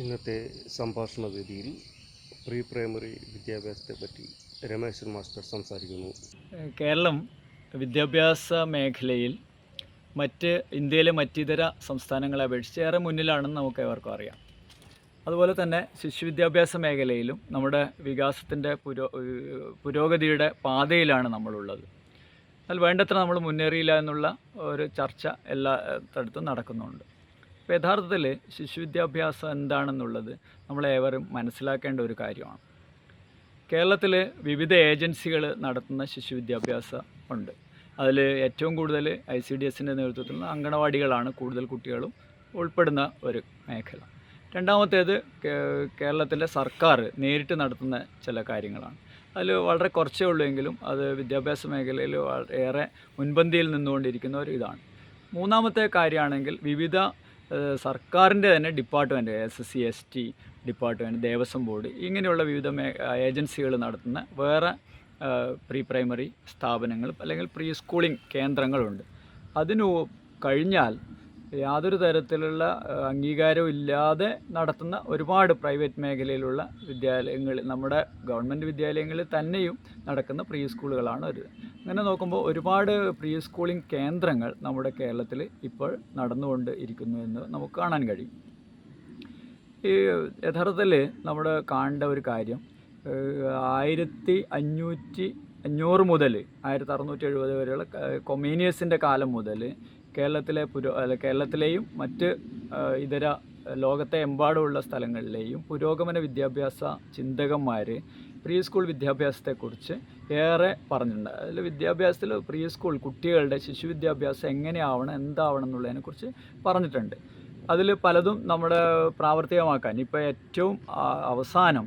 ഇന്നത്തെ സംഭാഷണ വേദിയിൽ പ്രീ പ്രൈമറി വിദ്യാഭ്യാസത്തെ പറ്റി രമേശൻ മാസ്റ്റർ സംസാരിക്കുന്നു. കേരളം വിദ്യാഭ്യാസ മേഖലയിൽ മറ്റ് ഇന്ത്യയിലെ മറ്റിതര സംസ്ഥാനങ്ങളെ അപേക്ഷിച്ച് ഏറെ മുന്നിലാണെന്ന് നമുക്ക് ഏവർക്കും അറിയാം. അതുപോലെ തന്നെ ശിശു വിദ്യാഭ്യാസ മേഖലയിലും നമ്മുടെ വികാസത്തിന്റെ പുരോ പുരോഗതിയുടെ പാതയിലാണ് നമ്മളുള്ളത്. എന്നാൽ വേണ്ടത്ര നമ്മൾ മുന്നേറിയില്ല എന്നുള്ള ഒരു ചർച്ച എല്ലാ തടത്തും നടക്കുന്നുണ്ട്. അപ്പോൾ യഥാർത്ഥത്തിൽ ശിശു വിദ്യാഭ്യാസം എന്താണെന്നുള്ളത് നമ്മളേവരും മനസ്സിലാക്കേണ്ട ഒരു കാര്യമാണ്. കേരളത്തിൽ വിവിധ ഏജൻസികൾ നടത്തുന്ന ശിശു വിദ്യാഭ്യാസം ഉണ്ട്. അതിൽ ഏറ്റവും കൂടുതൽ ഐ സി ഡി എസിന്റെ നേതൃത്വത്തിൽ അങ്കണവാടികളാണ് കൂടുതൽ കുട്ടികളും ഉൾപ്പെടുന്ന ഒരു മേഖല. രണ്ടാമത്തേത് കേരളത്തിലെ സർക്കാർ നേരിട്ട് നടത്തുന്ന ചില കാര്യങ്ങളാണ്. അതിൽ വളരെ കുറച്ചേ ഉള്ളൂ എങ്കിലും അത് വിദ്യാഭ്യാസ മേഖലയിൽ ഏറെ മുൻപന്തിയിൽ നിന്നുകൊണ്ടിരിക്കുന്ന ഒരു ഇതാണ്. മൂന്നാമത്തെ കാര്യമാണെങ്കിൽ വിവിധ സർക്കാരിന്റെ തന്നെ department S S C S T department Devaswom board ഇങ്ങനെയുള്ള വിവിധ ഏജൻസികൾ നടത്തുന്ന വേറെ പ്രീ പ്രൈമറി സ്ഥാപനങ്ങൾ അല്ലെങ്കിൽ പ്രീ സ്കൂളിംഗ് കേന്ദ്രങ്ങളുണ്ട്. അതിനു കഴിഞ്ഞാൽ യാതൊരു തരത്തിലുള്ള അംഗീകാരവും ഇല്ലാതെ നടത്തുന്ന ഒരുപാട് പ്രൈവറ്റ് മേഖലയിലുള്ള വിദ്യാലയങ്ങൾ നമ്മുടെ ഗവൺമെന്റ് വിദ്യാലയങ്ങളിൽ തന്നെയും നടക്കുന്ന പ്രീ സ്കൂളുകളാണ് ഒരു. അങ്ങനെ നോക്കുമ്പോൾ ഒരുപാട് പ്രീ സ്കൂളിംഗ് കേന്ദ്രങ്ങൾ നമ്മുടെ കേരളത്തിൽ ഇപ്പോൾ നടന്നുകൊണ്ട് ഇരിക്കുന്നു എന്ന് നമുക്ക് കാണാൻ കഴിയും. ഈ യഥാർത്ഥത്തിൽ നമ്മൾ കാണേണ്ട ഒരു കാര്യം ആയിരത്തി അഞ്ഞൂറ്റി അഞ്ഞൂറ് മുതൽ ആയിരത്തി അറുന്നൂറ്റി എഴുപത് വരെയുള്ള കൊമേനിയസിന്റെ കാലം മുതൽ കേരളത്തിലെ പുരോ കേരളത്തിലെയും മറ്റ് ഇതര ലോകത്തെ എമ്പാടുമുള്ള സ്ഥലങ്ങളിലെയും പുരോഗമന വിദ്യാഭ്യാസ ചിന്തകന്മാർ പ്രീ സ്കൂൾ വിദ്യാഭ്യാസത്തെക്കുറിച്ച് ഏറെ പറഞ്ഞിട്ടുണ്ട്. അതിൽ വിദ്യാഭ്യാസത്തിൽ പ്രീ സ്കൂൾ കുട്ടികളുടെ ശിശു വിദ്യാഭ്യാസം എങ്ങനെയാവണം എന്താവണം എന്നുള്ളതിനെക്കുറിച്ച് പറഞ്ഞിട്ടുണ്ട്. അതിൽ പലതും നമ്മുടെ പ്രാവർത്തികമാക്കാൻ ഇപ്പോൾ ഏറ്റവും അവസാനം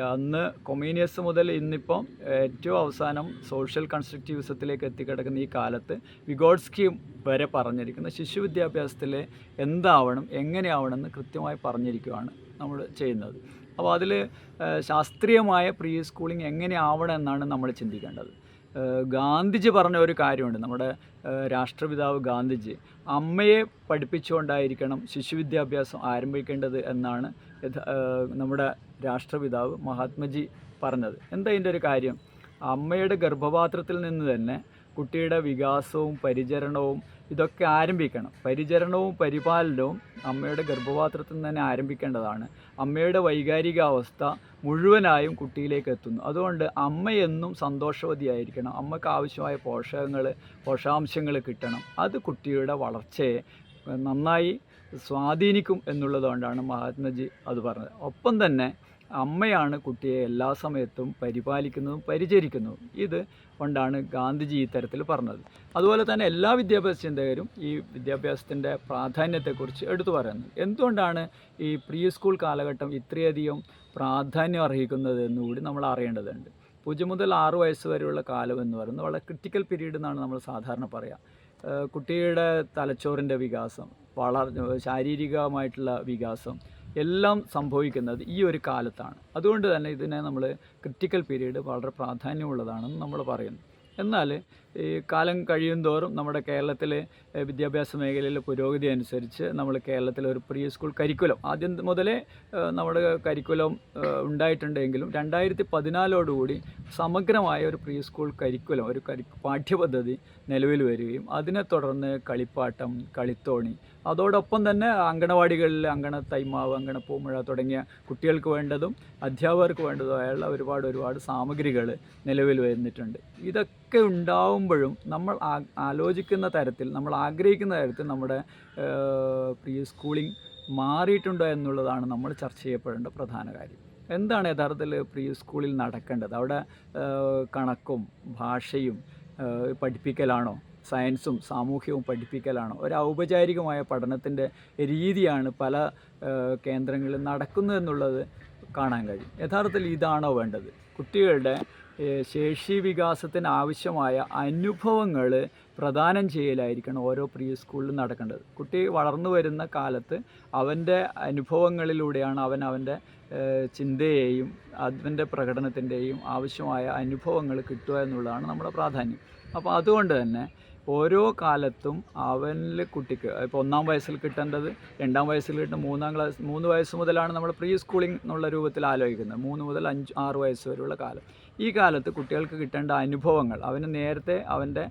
അന്ന് കൊമീനിയസ് മുതൽ ഇന്നിപ്പം ഏറ്റവും അവസാനം സോഷ്യൽ കൺസ്ട്രക്റ്റീവിസത്തിലേക്ക് എത്തിക്കിടക്കുന്ന ഈ കാലത്ത് വിഗോഡ്സ്കി വരെ പറഞ്ഞിരിക്കുന്ന. ശിശു വിദ്യാഭ്യാസത്തിലെ എന്താവണം എങ്ങനെയാവണം എന്ന് കൃത്യമായി പറഞ്ഞിരിക്കുകയാണ് നമ്മൾ ചെയ്യുന്നത്. അപ്പോൾ അതിൽ ശാസ്ത്രീയമായ പ്രീ സ്കൂളിംഗ് എങ്ങനെയാവണം എന്നാണ് നമ്മൾ ചിന്തിക്കേണ്ടത്. ഗാന്ധിജി പറഞ്ഞ ഒരു കാര്യമുണ്ട്. നമ്മുടെ രാഷ്ട്രപിതാവ് ഗാന്ധിജി അമ്മയെ പഠിപ്പിച്ചുകൊണ്ടായിരിക്കണം ശിശു വിദ്യാഭ്യാസം ആരംഭിക്കേണ്ടത് എന്നാണ് നമ്മുടെ രാഷ്ട്രപിതാവ് മഹാത്മജി പറഞ്ഞത്. എന്താ ഇതിന്റെ ഒരു കാര്യം? അമ്മയുടെ ഗർഭപാത്രത്തിൽ നിന്ന് തന്നെ കുട്ടിയുടെ വികാസവും പരിചരണവും ഇതൊക്കെ ആരംഭിക്കണം. പരിചരണവും പരിപാലനവും അമ്മയുടെ ഗർഭപാത്രത്തിൽ നിന്ന് തന്നെ ആരംഭിക്കേണ്ടതാണ്. അമ്മയുടെ വൈകാരികാവസ്ഥ മുഴുവനായും കുട്ടിയിലേക്ക് എത്തുന്നു. അതുകൊണ്ട് അമ്മ എന്നും സന്തോഷവതിയായിരിക്കണം. അമ്മയ്ക്ക് ആവശ്യമായ പോഷകങ്ങൾ പോഷകാംശങ്ങൾ കിട്ടണം. അത് കുട്ടിയുടെ വളർച്ചയെ നന്നായി സ്വാധീനിക്കും എന്നുള്ളതുകൊണ്ടാണ് മഹാത്മജി അത് പറഞ്ഞത്. ഒപ്പം തന്നെ അമ്മയാണ് കുട്ടിയെ എല്ലാ സമയത്തും പരിപാലിക്കുന്നതും പരിചരിക്കുന്നതും. ഇത് കൊണ്ടാണ് ഗാന്ധിജി ഇത്തരത്തിൽ തരത്തിൽ പറഞ്ഞത്. അതുപോലെ തന്നെ എല്ലാ വിദ്യാഭ്യാസ ചിന്തകരും ഈ വിദ്യാഭ്യാസത്തിന്റെ പ്രാധാന്യത്തെക്കുറിച്ച് എടുത്തു പറയുന്നത്. എന്തുകൊണ്ടാണ് ഈ പ്രീ സ്കൂൾ കാലഘട്ടം ഇത്രയധികം പ്രാധാന്യം അർഹിക്കുന്നത് എന്നുകൂടി നമ്മൾ അറിയേണ്ടതുണ്ട്. പൂജ്യം മുതൽ ആറ് വയസ്സ് വരെയുള്ള കാലം എന്ന് പറയുന്നത് വളരെ ക്രിട്ടിക്കൽ പീരീഡ് എന്നാണ് നമ്മൾ സാധാരണ പറയുക കുട്ടിയുടെ തലച്ചോറിന്റെ വികാസം വളർ ശാരീരികമായിട്ടുള്ള വികാസം എല്ലാം സംഭവിക്കുന്നത് ഈ ഒരു കാലത്താണ്. അതുകൊണ്ട് തന്നെ ഇതിനെ നമ്മൾ ക്രിറ്റിക്കൽ പീരീഡ് വളരെ പ്രാധാന്യമുള്ളതാണെന്ന് നമ്മൾ പറയുന്നു. എന്നാൽ ഈ കാലം കഴിയും തോറും നമ്മുടെ കേരളത്തിലെ വിദ്യാഭ്യാസ മേഖലയിലെ പുരോഗതി അനുസരിച്ച് നമ്മൾ കേരളത്തിലെ ഒരു പ്രീ സ്കൂൾ കരിക്കുലം ആദ്യം മുതലേ നമ്മുടെ കരിക്കുലം ഉണ്ടായിട്ടുണ്ടെങ്കിലും രണ്ടായിരത്തി പതിനാലോടുകൂടി സമഗ്രമായ ഒരു പ്രീ സ്കൂൾ കരിക്കുലം ഒരു കരി പാഠ്യപദ്ധതി നിലവിൽ വരികയും അതിനെ തുടർന്ന് കളിപ്പാട്ടം കളിത്തോണി അതോടൊപ്പം തന്നെ അങ്കണവാടികളിൽ അങ്കണ തൈമാവ് അങ്കണ തുടങ്ങിയ കുട്ടികൾക്ക് വേണ്ടതും അധ്യാപകർക്ക് വേണ്ടതുമായുള്ള ഒരുപാട് ഒരുപാട് സാമഗ്രികൾ നിലവിൽ വരുന്നിട്ടുണ്ട്. ഇതൊക്കെ ഉണ്ടാവുമ്പോഴും നമ്മൾ ആലോചിക്കുന്ന തരത്തിൽ നമ്മൾ ആഗ്രഹിക്കുന്ന തരത്തിൽ നമ്മുടെ പ്രീ സ്കൂളിംഗ് മാറിയിട്ടുണ്ടോ എന്നുള്ളതാണ് നമ്മൾ ചർച്ച ചെയ്യപ്പെടേണ്ട പ്രധാന കാര്യം. എന്താണ് യഥാർത്ഥത്തിൽ പ്രീ സ്കൂളിൽ നടക്കേണ്ടത്? അവിടെ കണക്കും ഭാഷയും പഠിപ്പിക്കലാണോ? സയൻസും സാമൂഹ്യവും പഠിപ്പിക്കലാണ്. ഒരു ഔപചാരികമായ പഠനത്തിന്റെ രീതിയാണ് പല കേന്ദ്രങ്ങളിൽ നടക്കുന്നത് എന്നുള്ളത് കാണാൻ കഴിയും. യഥാർത്ഥത്തിൽ ഇതാണോ വേണ്ടത്? കുട്ടികളുടെ ശേഷി വികാസത്തിന് ആവശ്യമായ അനുഭവങ്ങൾ പ്രദാനം ചെയ്യലായിരിക്കണം ഓരോ പ്രീ സ്കൂളിലും നടക്കേണ്ടത്. കുട്ടി വളർന്നു വരുന്ന കാലത്ത് അവന്റെ അനുഭവങ്ങളിലൂടെയാണ് അവൻ അവന്റെ ചിന്തയെയും അവന്റെ പ്രകടനത്തിന്റെയും ആവശ്യമായ അനുഭവങ്ങൾ കിട്ടുക എന്നുള്ളതാണ് നമ്മുടെ പ്രാധാന്യം. അപ്പോൾ അതുകൊണ്ട് തന്നെ ഓരോ കാലത്തും അവനിൽ കുട്ടിക്ക് ഇപ്പോൾ ഒന്നാം വയസ്സിൽ കിട്ടേണ്ടത് രണ്ടാം വയസ്സിൽ കിട്ടുന്ന മൂന്നാം ക്ലാസ് മൂന്ന് വയസ്സ് മുതലാണ് നമ്മൾ പ്രീ സ്കൂളിംഗ് എന്നുള്ള രൂപത്തിൽ ആലോചിക്കുന്നത്. മൂന്ന് മുതൽ അഞ്ച് ആറ് വയസ്സ് വരെയുള്ള കാലം. ഈ കാലത്ത് കുട്ടികൾക്ക് കിട്ടേണ്ട അനുഭവങ്ങൾ അവന് നേരത്തെ അവന്റെ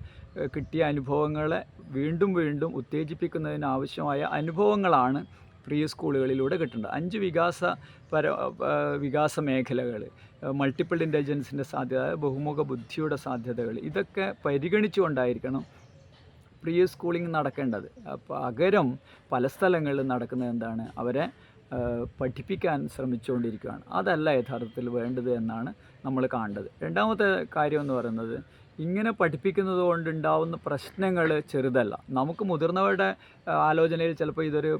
കിട്ടിയ അനുഭവങ്ങളെ വീണ്ടും വീണ്ടും ഉത്തേജിപ്പിക്കുന്നതിന് ആവശ്യമായ അനുഭവങ്ങളാണ് പ്രീ സ്കൂളുകളിലൂടെ കിട്ടേണ്ടത്. അഞ്ച് വികാസ പര വികാസ മേഖലകൾ മൾട്ടിപ്പിൾ ഇന്റലിജൻസിന്റെ സാധ്യത ബഹുമുഖ ബുദ്ധിയുടെ സാധ്യതകൾ ഇതൊക്കെ പരിഗണിച്ചുകൊണ്ടായിരിക്കണം പ്രീ സ്കൂളിംഗ് നടക്കേണ്ടത്. അപ്പോൾ പകരം പല സ്ഥലങ്ങളിലും നടക്കുന്നത് എന്താണ്? അവരെ പഠിപ്പിക്കാൻ ശ്രമിച്ചുകൊണ്ടിരിക്കുകയാണ്. അതല്ല യഥാർത്ഥത്തിൽ വേണ്ടത് എന്നാണ് നമ്മൾ കാണേണ്ടത്. രണ്ടാമത്തെ കാര്യം എന്ന് പറയുന്നത് ഇങ്ങനെ പഠിപ്പിക്കുന്നത് കൊണ്ടുണ്ടാവുന്ന പ്രശ്നങ്ങൾ ചെറുതല്ല. നമുക്ക് മുതിർന്നവരുടെ ആലോചനയിൽ ചിലപ്പോൾ ഇതൊരു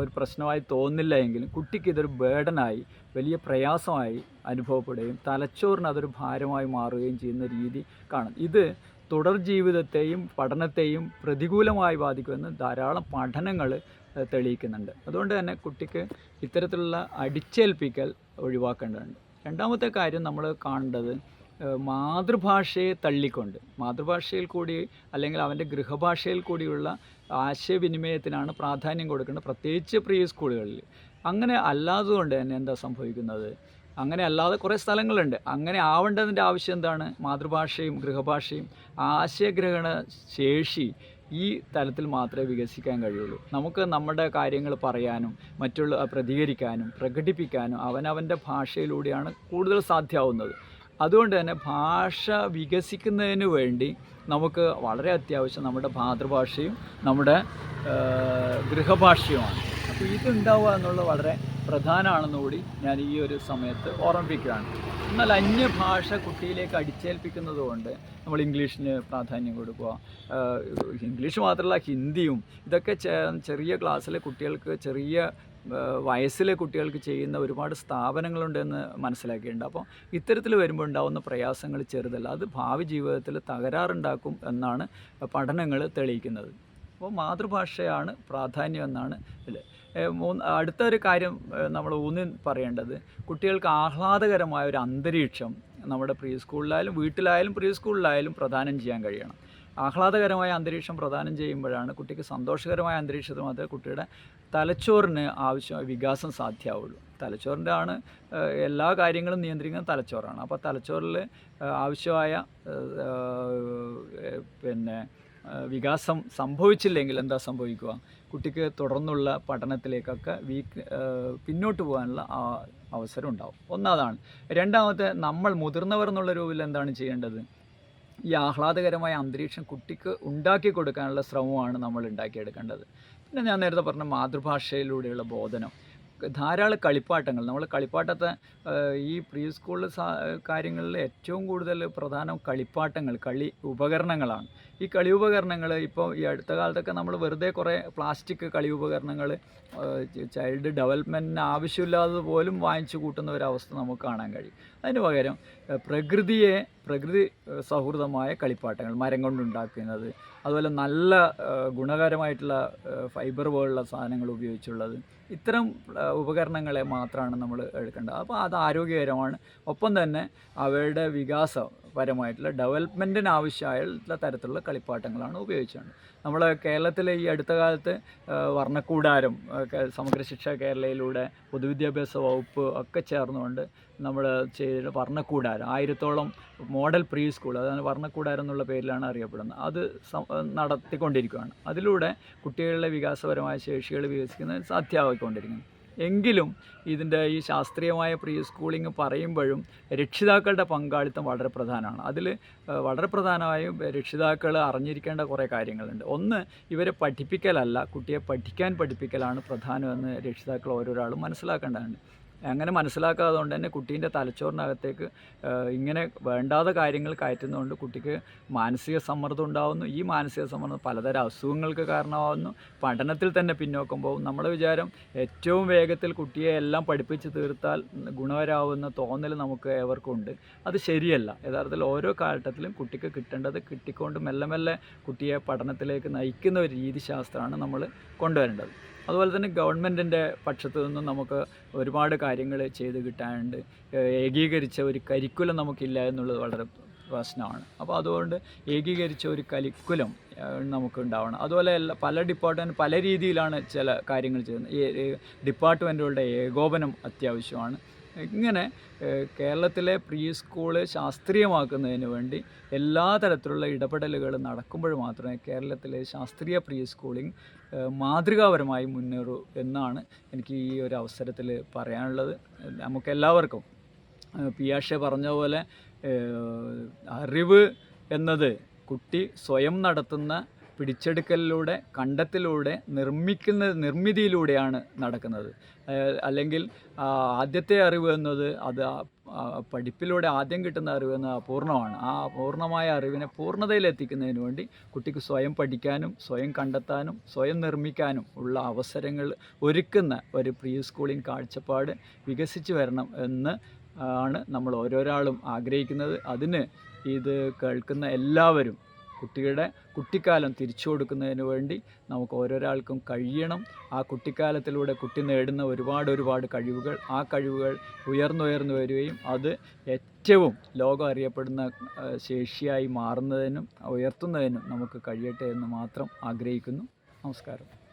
ഒരു പ്രശ്നമായി തോന്നില്ല എങ്കിലും കുട്ടിക്ക് ഇതൊരു ബേഡനായി വലിയ പ്രയാസമായി അനുഭവപ്പെടുകയും തലച്ചോറിന് അതൊരു ഭാരമായി മാറുകയും ചെയ്യുന്ന രീതി കാണും. ഇത് തുടർ ജീവിതത്തെയും പഠനത്തെയും പ്രതികൂലമായി ബാധിക്കുമെന്ന് ധാരാളം പഠനങ്ങൾ തെളിയിക്കുന്നുണ്ട്. അതുകൊണ്ട് തന്നെ കുട്ടിക്ക് ഇത്തരത്തിലുള്ള അടിച്ചേൽപ്പിക്കൽ ഒഴിവാക്കേണ്ടതുണ്ട്. രണ്ടാമത്തെ കാര്യം നമ്മൾ കാണേണ്ടത് മാതൃഭാഷയെ തള്ളിക്കൊണ്ട്. മാതൃഭാഷയിൽ കൂടി അല്ലെങ്കിൽ അവന്റെ ഗൃഹഭാഷയിൽ കൂടിയുള്ള ആശയവിനിമയത്തിനാണ് പ്രാധാന്യം കൊടുക്കേണ്ടത് പ്രത്യേകിച്ച് പ്രീ സ്കൂളുകളിൽ. അങ്ങനെ അല്ലാതുകൊണ്ട് തന്നെ എന്താ സംഭവിക്കുന്നത്? അങ്ങനെ അല്ലാതെ കുറേ സ്ഥലങ്ങളുണ്ട്. അങ്ങനെ ആവേണ്ടതിന്റെ ആവശ്യം എന്താണ്? മാതൃഭാഷയും ഗൃഹഭാഷയും. ആശയഗ്രഹണ ശേഷി ഈ തലത്തിൽ മാത്രമേ വികസിക്കാൻ കഴിയുള്ളൂ. നമുക്ക് നമ്മുടെ കാര്യങ്ങൾ പറയാനും മറ്റുള്ള പ്രതികരിക്കാനും പ്രകടിപ്പിക്കാനും അവനവന്റെ ഭാഷയിലൂടെയാണ് കൂടുതൽ സാധ്യമാവുന്നത് അതുകൊണ്ട് തന്നെ ഭാഷ വികസിക്കുന്നതിന് വേണ്ടി നമുക്ക് വളരെ അത്യാവശ്യം നമ്മുടെ മാതൃഭാഷയും നമ്മുടെ ഗൃഹഭാഷയുമാണ്. അപ്പോൾ ഇതുണ്ടാവുക എന്നുള്ളത് വളരെ പ്രധാനമാണെന്ന് കൂടി ഞാൻ ഈ ഒരു സമയത്ത് ഓർമ്മിപ്പിക്കുകയാണ്. എന്നാൽ അന്യഭാഷ കുട്ടിയിലേക്ക് അടിച്ചേൽപ്പിക്കുന്നത് കൊണ്ട് നമ്മൾ ഇംഗ്ലീഷിന് പ്രാധാന്യം കൊടുക്കുക ഇംഗ്ലീഷ് മാത്രമല്ല ഹിന്ദിയും ഇതൊക്കെ ചെറിയ ക്ലാസ്സിലെ കുട്ടികൾക്ക് ചെറിയ വയസ്സിലെ കുട്ടികൾക്ക് ചെയ്യുന്ന ഒരുപാട് സ്ഥാപനങ്ങളുണ്ടെന്ന് മനസ്സിലാക്കിയിട്ടുണ്ട്. അപ്പോൾ ഇത്തരത്തിൽ വരുമ്പോൾ ഉണ്ടാകുന്ന പ്രയാസങ്ങൾ ചെറുതല്ല. അത് ഭാവി ജീവിതത്തിൽ തകരാറുണ്ടാക്കും എന്നാണ് പഠനങ്ങൾ തെളിയിക്കുന്നത്. അപ്പോൾ മാതൃഭാഷയാണ് പ്രാധാന്യം എന്നാണ് ഇതിൽ മൂന്ന് അടുത്ത ഒരു കാര്യം നമ്മൾ ഊന്നി പറയേണ്ടത്. കുട്ടികൾക്ക് ആഹ്ലാദകരമായ ഒരു അന്തരീക്ഷം നമ്മുടെ പ്രീ സ്കൂളിലായാലും വീട്ടിലായാലും പ്രീ സ്കൂളിലായാലും പ്രദാനം ചെയ്യാൻ കഴിയണം. ആഹ്ലാദകരമായ അന്തരീക്ഷം പ്രദാനം ചെയ്യുമ്പോഴാണ് കുട്ടിക്ക് സന്തോഷകരമായ അന്തരീക്ഷത്തിൽ മാത്രമേ കുട്ടിയുടെ തലച്ചോറിന് ആവശ്യമായ വികാസം സാധ്യമാവുള്ളൂ തലച്ചോറിന്റെ ആണ് എല്ലാ കാര്യങ്ങളും നിയന്ത്രിക്കുന്നത് തലച്ചോറാണ്. അപ്പോൾ തലച്ചോറിൽ ആവശ്യമായ പിന്നെ വികാസം സംഭവിച്ചില്ലെങ്കിൽ എന്താ സംഭവിക്കുക? കുട്ടിക്ക് തുടർന്നുള്ള പഠനത്തിലേക്കൊക്കെ വീക്ക് പിന്നോട്ട് പോകാനുള്ള അവസരം ഉണ്ടാവും. ഒന്നാതാണ്. രണ്ടാമത്തെ നമ്മൾ മുതിർന്നവർ എന്നുള്ള രൂപത്തിൽ എന്താണ് ചെയ്യേണ്ടത്? ഈ ആഹ്ലാദകരമായ അന്തരീക്ഷം കുട്ടിക്ക് ഉണ്ടാക്കി കൊടുക്കാനുള്ള ശ്രമമാണ് നമ്മൾ ഉണ്ടാക്കിയെടുക്കേണ്ടത്. പിന്നെ ഞാൻ നേരത്തെ പറഞ്ഞ മാതൃഭാഷയിലൂടെയുള്ള ബോധനം. ധാരാളം കളിപ്പാട്ടങ്ങൾ. നമ്മൾ കളിപ്പാട്ടത്തെ ഈ പ്രീ സ്കൂൾ കാര്യങ്ങളിൽ ഏറ്റവും കൂടുതൽ പ്രധാനം കളിപ്പാട്ടങ്ങൾ കളി ഉപകരണങ്ങളാണ്. ഈ കളി ഉപകരണങ്ങൾ ഇപ്പോൾ ഈ അടുത്ത കാലത്തൊക്കെ നമ്മൾ വെറുതെ കുറേ പ്ലാസ്റ്റിക് കളി ഉപകരണങ്ങൾ ചൈൽഡ് ഡെവലപ്മെന്റിന് ആവശ്യമില്ലാതെ പോലും വാങ്ങിച്ചു കൂട്ടുന്ന ഒരവസ്ഥ നമുക്ക് കാണാൻ കഴിയും. അതിന് പകരം പ്രകൃതിയെ പ്രകൃതി സൗഹൃദമായ കളിപ്പാട്ടങ്ങൾ മരം കൊണ്ടുണ്ടാക്കുന്നത് അതുപോലെ നല്ല ഗുണകരമായിട്ടുള്ള ഫൈബർ പോലുള്ള സാധനങ്ങൾ ഉപയോഗിച്ചുള്ളത്. ഇത്തരം ഉപകരണങ്ങളെ മാത്രമാണ് നമ്മൾ എടുക്കേണ്ടത്. അപ്പോൾ അത് ആരോഗ്യകരമാണ്. ഒപ്പം തന്നെ അവയുടെ വികാസപരമായിട്ടുള്ള ഡെവലപ്മെന്റിന് ആവശ്യമായിട്ടുള്ള തരത്തിലുള്ള കളിപ്പാട്ടങ്ങളാണ് ഉപയോഗിച്ചുകൊണ്ട്. നമ്മൾ കേരളത്തിലെ ഈ അടുത്ത കാലത്ത് വർണക്കൂടാരം സമഗ്ര ശിക്ഷ കേരളയിലൂടെ പൊതുവിദ്യാഭ്യാസ വകുപ്പ് ഒക്കെ ചേർന്നുകൊണ്ട് നമ്മൾ ചെയ്ത വർണക്കൂടാരം ആയിരത്തോളം മോഡൽ പ്രീ സ്കൂൾ അതാണ് വർണക്കൂടാരം എന്നുള്ള പേരിലാണ് അറിയപ്പെടുന്നത്. അത് നടത്തിക്കൊണ്ടിരിക്കുകയാണ് അതിലൂടെ കുട്ടികളുടെ വികാസപരമായ ശേഷികൾ വികസിക്കുന്നത് സാധ്യമായിക്കൊണ്ടിരിക്കുന്നു എങ്കിലും ഇതിന്റെ ഈ ശാസ്ത്രീയമായ പ്രീ സ്കൂളിംഗ് പറയുമ്പോഴും രക്ഷിതാക്കളുടെ പങ്കാളിത്തം വളരെ പ്രധാനമാണ്. അതിൽ വളരെ പ്രധാനമായും രക്ഷിതാക്കൾ അറിഞ്ഞിരിക്കേണ്ട കുറേ കാര്യങ്ങളുണ്ട്. ഒന്ന് ഇവരെ പഠിപ്പിക്കലല്ല കുട്ടിയെ പഠിക്കാൻ പഠിപ്പിക്കലാണ് പ്രധാനമെന്ന് രക്ഷിതാക്കൾ ഓരോരാളും മനസ്സിലാക്കേണ്ടതുണ്ട്. അങ്ങനെ മനസ്സിലാക്കാതെ കൊണ്ട് തന്നെ കുട്ടീന്റെ തലച്ചോറിനകത്തേക്ക് ഇങ്ങനെ വേണ്ടാത്ത കാര്യങ്ങൾ കയറ്റുന്നതുകൊണ്ട് കുട്ടിക്ക് മാനസിക സമ്മർദ്ദം ഉണ്ടാകുന്നു ഈ മാനസിക സമ്മർദ്ദം പലതരം അസുഖങ്ങൾക്ക് കാരണമാകുന്നു പഠനത്തിൽ തന്നെ പിന്നോക്കം പോകും. നമ്മുടെ വിചാരം ഏറ്റവും വേഗത്തിൽ കുട്ടിയെ എല്ലാം പഠിപ്പിച്ച് തീർത്താൽ ഗുണകരാവുന്ന തോന്നൽ നമുക്ക് ഏവർക്കുണ്ട്. അത് ശരിയല്ല. യഥാർത്ഥത്തിൽ ഓരോ കാലഘട്ടത്തിലും കുട്ടിക്ക് കിട്ടേണ്ടത് കിട്ടിക്കൊണ്ട് മെല്ലെ മെല്ലെ കുട്ടിയെ പഠനത്തിലേക്ക് നയിക്കുന്ന ഒരു രീതിശാസ്ത്രമാണ് നമ്മൾ കൊണ്ടുവരേണ്ടത്. അതുപോലെ തന്നെ ഗവൺമെന്റിന്റെ പക്ഷത്തു നിന്നും നമുക്ക് ഒരുപാട് കാര്യങ്ങൾ ചെയ്ത് കിട്ടാനുണ്ട്. ഏകീകരിച്ച ഒരു കരിക്കുലം നമുക്കില്ല എന്നുള്ളത് വളരെ പ്രശ്നമാണ്. അപ്പോൾ അതുകൊണ്ട് ഏകീകരിച്ച ഒരു കരിക്കുലം നമുക്ക് ഉണ്ടാവണം അതുപോലെ പല ഡിപ്പാർട്ട്മെന്റ് പല രീതിയിലാണ് ചില കാര്യങ്ങൾ ചെയ്യുന്നത്. ഈ ഡിപ്പാർട്ട്മെന്റുകളുടെ ഏകോപനം അത്യാവശ്യമാണ്. ഇങ്ങനെ കേരളത്തിലെ പ്രീ സ്കൂൾ ശാസ്ത്രീയമാക്കുന്നതിന് വേണ്ടി എല്ലാ തരത്തിലുള്ള ഇടപെടലുകൾ നടക്കുമ്പോൾ മാത്രമേ കേരളത്തിലെ ശാസ്ത്രീയ പ്രീ സ്കൂളിംഗ് മാതൃകാപരമായി മുന്നേറൂ എന്നാണ് എനിക്ക് ഈ ഒരു അവസരത്തിൽ പറയാനുള്ളത്. നമുക്കെല്ലാവർക്കും പിയാഷെ പറഞ്ഞ പോലെ അറിവ് എന്നത് കുട്ടി സ്വയം നടത്തുന്ന പിടിച്ചെടുക്കലിലൂടെ കണ്ടെത്തിലൂടെ നിർമ്മിക്കുന്ന നിർമ്മിതിയിലൂടെയാണ് നടക്കുന്നത്. അല്ലെങ്കിൽ ആദ്യത്തെ അറിവ് എന്നത് അത് പഠിപ്പിലൂടെ ആദ്യം കിട്ടുന്ന അറിവ് എന്നത് അപൂർണമാണ്. ആ അപൂർണമായ അറിവിനെ പൂർണതയിലെത്തിക്കുന്നതിന് വേണ്ടി കുട്ടിക്ക് സ്വയം പഠിക്കാനും സ്വയം കണ്ടെത്താനും സ്വയം നിർമ്മിക്കാനും ഉള്ള അവസരങ്ങൾ ഒരുക്കുന്ന ഒരു പ്രീ സ്കൂളിംഗ് കാഴ്ചപ്പാട് വികസിച്ച് വരണം എന്ന് ആണ് നമ്മൾ ഓരോരാളും ആഗ്രഹിക്കുന്നത്. അതിന് ഇത് കേൾക്കുന്ന എല്ലാവരും കുട്ടിയുടെ കുട്ടിക്കാലം തിരിച്ചു കൊടുക്കുന്നതിന് വേണ്ടി നമുക്ക് ഓരോരാൾക്കും കഴിയണം. ആ കുട്ടിക്കാലത്തിലൂടെ കുട്ടി നേടുന്ന ഒരുപാട് ഒരുപാട് കഴിവുകൾ ആ കഴിവുകൾ ഉയർന്നുയർന്നു വരികയും അത് ഏറ്റവും ലോകം അറിയപ്പെടുന്ന ശേഷിയായി മാറുന്നതിനും ഉയർത്തുന്നതിനും നമുക്ക് കഴിയട്ടെ എന്ന് മാത്രം ആഗ്രഹിക്കുന്നു. നമസ്കാരം.